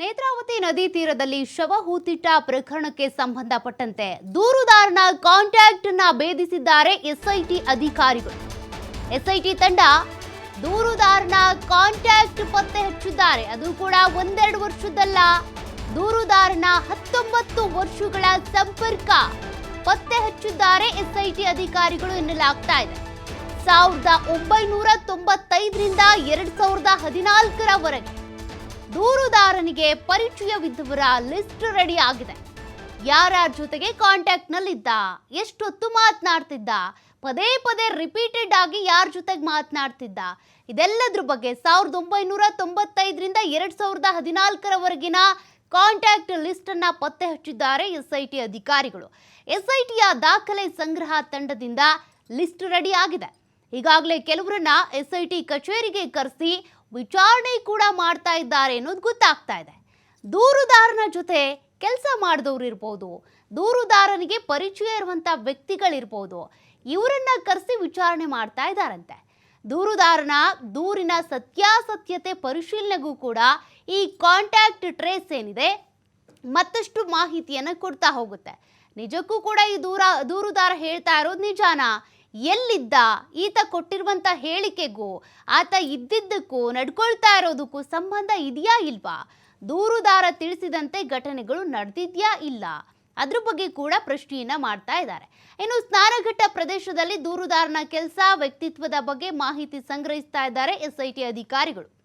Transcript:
ನೇತ್ರಾವತಿ ನದಿ ತೀರದಲ್ಲಿ ಶವ ಹೂತಿಟ್ಟ ಪ್ರಕರಣಕ್ಕೆ ಸಂಬಂಧಪಟ್ಟಂತೆ ದೂರುದಾರನ ಕಾಂಟ್ಯಾಕ್ಟ್ನ ಭೇದಿಸಿದ್ದಾರೆ ಎಸ್ಐಟಿ ಅಧಿಕಾರಿಗಳು. ಎಸ್ಐಟಿ ತಂಡ ದೂರುದಾರನ ಕಾಂಟ್ಯಾಕ್ಟ್ ಪತ್ತೆ ಹಚ್ಚಿದ್ದಾರೆ. ಅದು ಕೂಡ ಒಂದೆರಡು ವರ್ಷದಲ್ಲ ದೂರುದಾರನ ಹತ್ತೊಂಬತ್ತು ವರ್ಷಗಳ ಸಂಪರ್ಕ ಪತ್ತೆ ಹಚ್ಚಿದ್ದಾರೆ ಎಸ್ಐಟಿ ಅಧಿಕಾರಿಗಳು ಎನ್ನಲಾಗ್ತಾ ಇದೆ. ಸಾವಿರದ ಒಂಬೈನೂರ ತೊಂಬತ್ತೈದರಿಂದ ಎರಡ್ ಸಾವಿರದ ಹದಿನಾಲ್ಕರವರೆಗೆ ದೂರುದಾರನಿಗೆ ಪರಿಚಯವಿದ್ದವರ ಲಿಸ್ಟ್ ರೆಡಿ ಆಗಿದೆ. ಯಾರ್ಯಾರ ಜೊತೆಗೆ ಕಾಂಟ್ಯಾಕ್ಟ್ ನಲ್ಲಿದ್ದ, ಎಷ್ಟೊತ್ತು ಮಾತನಾಡ್ತಿದ್ದ, ಪದೇ ಪದೇ ರಿಪೀಟೆಡ್ ಆಗಿ ಯಾರ ಜೊತೆಗೆ ಮಾತನಾಡ್ತಿದ್ದ, ಇದೆಲ್ಲದ್ರ ಬಗ್ಗೆ ಸಾವಿರದ ಒಂಬೈನೂರ ತೊಂಬತ್ತೈದರಿಂದ ಎರಡ್ ಸಾವಿರದ ಹದಿನಾಲ್ಕರವರೆಗಿನ ಕಾಂಟ್ಯಾಕ್ಟ್ ಲಿಸ್ಟ್ ಅನ್ನ ಪತ್ತೆ ಹಚ್ಚಿದ್ದಾರೆ ಎಸ್ಐಟಿ ಅಧಿಕಾರಿಗಳು. ಎಸ್ಐಟಿಯ ದಾಖಲೆ ಸಂಗ್ರಹ ತಂಡದಿಂದ ಲಿಸ್ಟ್ ರೆಡಿ ಆಗಿದೆ. ಈಗಾಗಲೇ ಕೆಲವರನ್ನ ಎಸ್ಐಟಿ ಕಚೇರಿಗೆ ಕರೆಸಿ ವಿಚಾರಣೆ ಕೂಡ ಮಾಡ್ತಾ ಇದ್ದಾರೆ ಅನ್ನೋದು ಗೊತ್ತಾಗ್ತಾ ಇದೆ. ದೂರುದಾರನ ಜೊತೆ ಕೆಲಸ ಮಾಡಿದವ್ರು ಇರ್ಬೋದು. ದೂರುದಾರನಿಗೆ ಪರಿಚಯ ಇರುವಂಥ ವ್ಯಕ್ತಿಗಳಿರ್ಬೋದು ಇವರನ್ನ ಕರೆಸಿ ವಿಚಾರಣೆ ಮಾಡ್ತಾ ಇದ್ದಾರಂತೆ. ದೂರುದಾರನ ದೂರಿನ ಸತ್ಯಾಸತ್ಯತೆ ಪರಿಶೀಲನೆಗೂ ಕೂಡ ಈ ಕಾಂಟ್ಯಾಕ್ಟ್ ಟ್ರೇಸ್ ಏನಿದೆ ಮತ್ತಷ್ಟು ಮಾಹಿತಿಯನ್ನು ಕೊಡ್ತಾ ಹೋಗುತ್ತೆ. ನಿಜಕ್ಕೂ ಕೂಡ ಈ ದೂರ, ದೂರುದಾರ ಹೇಳ್ತಾ ಇರೋದು ನಿಜಾನಾ? ಎಲ್ಲಿದ್ದ? ಈತ ಕೊಟ್ಟಿರುವಂತ ಹೇಳಿಕೆಗೂ ಆತ ಇದ್ದಿದ್ದಕ್ಕೂ ನಡ್ಕೊಳ್ತಾ ಇರೋದಕ್ಕೂ ಸಂಬಂಧ ಇದೆಯಾ ಇಲ್ವಾ? ದೂರುದಾರ ತಿಳಿಸಿದಂತೆ ಘಟನೆಗಳು ನಡೆದಿದ್ಯಾ ಇಲ್ಲ? ಅದ್ರ ಬಗ್ಗೆ ಕೂಡ ಪ್ರಶ್ನೆಯನ್ನ ಮಾಡ್ತಾ ಇದ್ದಾರೆ. ಇನ್ನು ಸ್ನಾನಘಟ್ಟ ಪ್ರದೇಶದಲ್ಲಿ ದೂರುದಾರನ ಕೆಲಸ, ವ್ಯಕ್ತಿತ್ವದ ಬಗ್ಗೆ ಮಾಹಿತಿ ಸಂಗ್ರಹಿಸ್ತಾ ಇದ್ದಾರೆ ಎಸ್ಐಟಿ ಅಧಿಕಾರಿಗಳು.